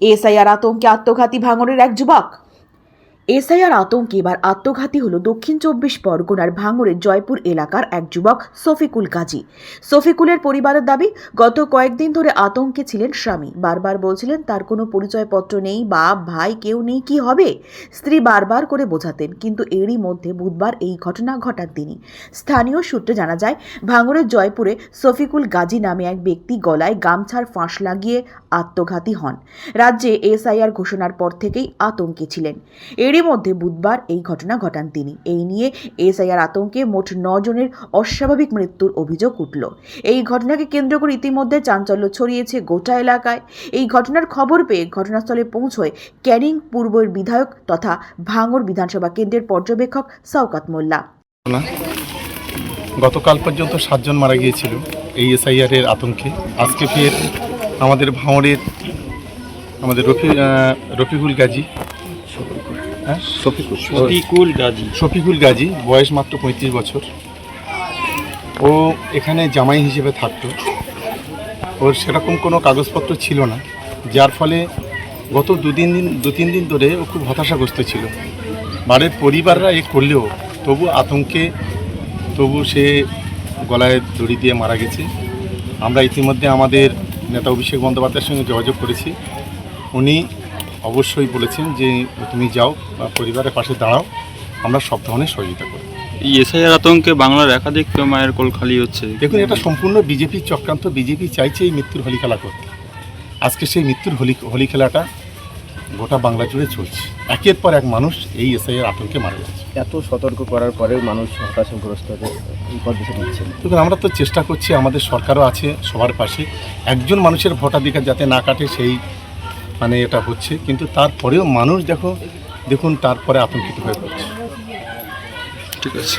SIR আতঙ্কে আত্মঘাতী ভাঙনের এক যুবক। এসআইআর আতঙ্কে এবার আত্মঘাতী হলো দক্ষিণ চব্বিশ পরগনার ভাঙড়ের জয়পুর এলাকার এক যুবক সফিকুল কাজী। সফিকুলের পরিবারের দাবি, গত কয়েকদিন ধরে আতঙ্কে ছিলেন স্বামী। বারবার বলছিলেন, তার কোনো পরিচয়পত্র নেই, বাপ, ভাই, কেউ নেই, কি হবে? স্ত্রী বারবার করে বোঝাতেন, কিন্তু এরই মধ্যে বুধবার এই ঘটনা ঘটান তিনি। স্থানীয় সূত্রে জানা যায়, ভাঙড়ের জয়পুরে সফিকুল গাজী নামে এক ব্যক্তি গলায় গামছার ফাঁস লাগিয়ে আত্মঘাতী হন। রাজ্যে এসআইআর ঘোষণার পর থেকেই আতঙ্কে ছিলেন। এরই মধ্যে বুধবার এই ঘটনা ঘটান তিনি। এই নিয়ে এসআইআর আতঙ্কে মোট জনের অস্বাভাবিক মৃত্যুর অভিযোগ উঠল। এই ঘটনাকে কেন্দ্র করে ইতিমধ্যে চাঞ্চল্য ছড়িয়েছে গোটা এলাকায়। এই ঘটনার খবর পেয়ে ঘটনাস্থলে পৌঁছয় ক্যানিং পূর্বের বিধায়ক তথা ভাঙড় বিধানসভা কেন্দ্রের পর্যবেক্ষক শওকাত মোল্লা। গতকাল পর্যন্ত সাতজন মারা গিয়েছিল এই এসআইআর এর আতঙ্কে। আজকে ফের আমাদের ভাঁড়ের আমাদের রফি রফিকুল গাজী হ্যাঁ? শফিকুল। শফিকুল গাজী। শফিকুল গাজী বয়স মাত্র পঁয়ত্রিশ বছর। ও এখানে জামাই হিসেবে থাকতো। ওর সেরকম কোনো কাগজপত্র ছিল না যার ফলে গত দুদিন দিন দু তিন দিন ধরে ও খুব হতাশাগ্রস্ত ছিল। বাড়ির পরিবাররা এ করলেও তবু আতঙ্কে তবু সে গলায় দড়ি দিয়ে মারা গেছে। আমরা ইতিমধ্যে আমাদের নেতা অভিষেক বন্দ্যোপাধ্যায়ের সঙ্গে যোগাযোগ করেছি। উনি অবশ্যই বলেছেন যে তুমি যাও বা পরিবারের পাশে দাঁড়াও আমরা সব ধরনের সহযোগিতা করি এই এসআইআর আতঙ্কে বাংলার একাধিক মায়ের কোল খালি হচ্ছে। দেখুন এটা সম্পূর্ণ বিজেপির চক্রান্ত। বিজেপি চাইছে এই মৃত্যুর হোলি খেলা করতে। আজকে সেই মৃত্যুর হোলি হোলি খেলাটা গোটা বাংলা জুড়ে চলছে। একের পর এক মানুষ এই এসআইয়ের আতঙ্কে মারা যাচ্ছে এত সতর্ক করার পরেও মানুষ হতাশাগ্রস্ত হয়ে দেখুন আমরা তো চেষ্টা করছি আমাদের সরকারও আছে সবার পাশে। একজন মানুষের ভোটাধিকার যাতে না কাটে সেই মানে এটা হচ্ছে কিন্তু তারপরেও মানুষ দেখো দেখুন তারপরে আতঙ্কিত হয়ে পড়ছে। ঠিক আছে।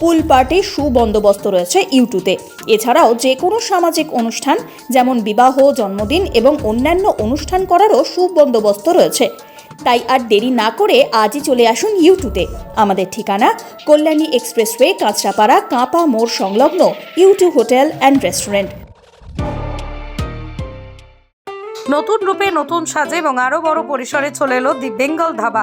pool party সুবন্দোবস্ত রয়েছে ইউটিউবে এছাড়াও যে কোনো সামাজিক অনুষ্ঠান, যেমন বিবাহ, জন্মদিন এবং অন্যান্য অনুষ্ঠান করারও সুবন্দোবস্ত রয়েছে। তাই আর দেরি না করে আজই চলে আসুন ইউটিউবে আমাদের ঠিকানা কল্যাণী এক্সপ্রেসওয়ে, কাঁচরাপাড়া, কাঁপা মোড় সংলগ্ন ইউটিউব হোটেল অ্যান্ড রেস্টুরেন্ট। নতুন রূপে নতুন সাজে এবং আরও বড় পরিসরে চলে এলো দি বেঙ্গল ধাবা।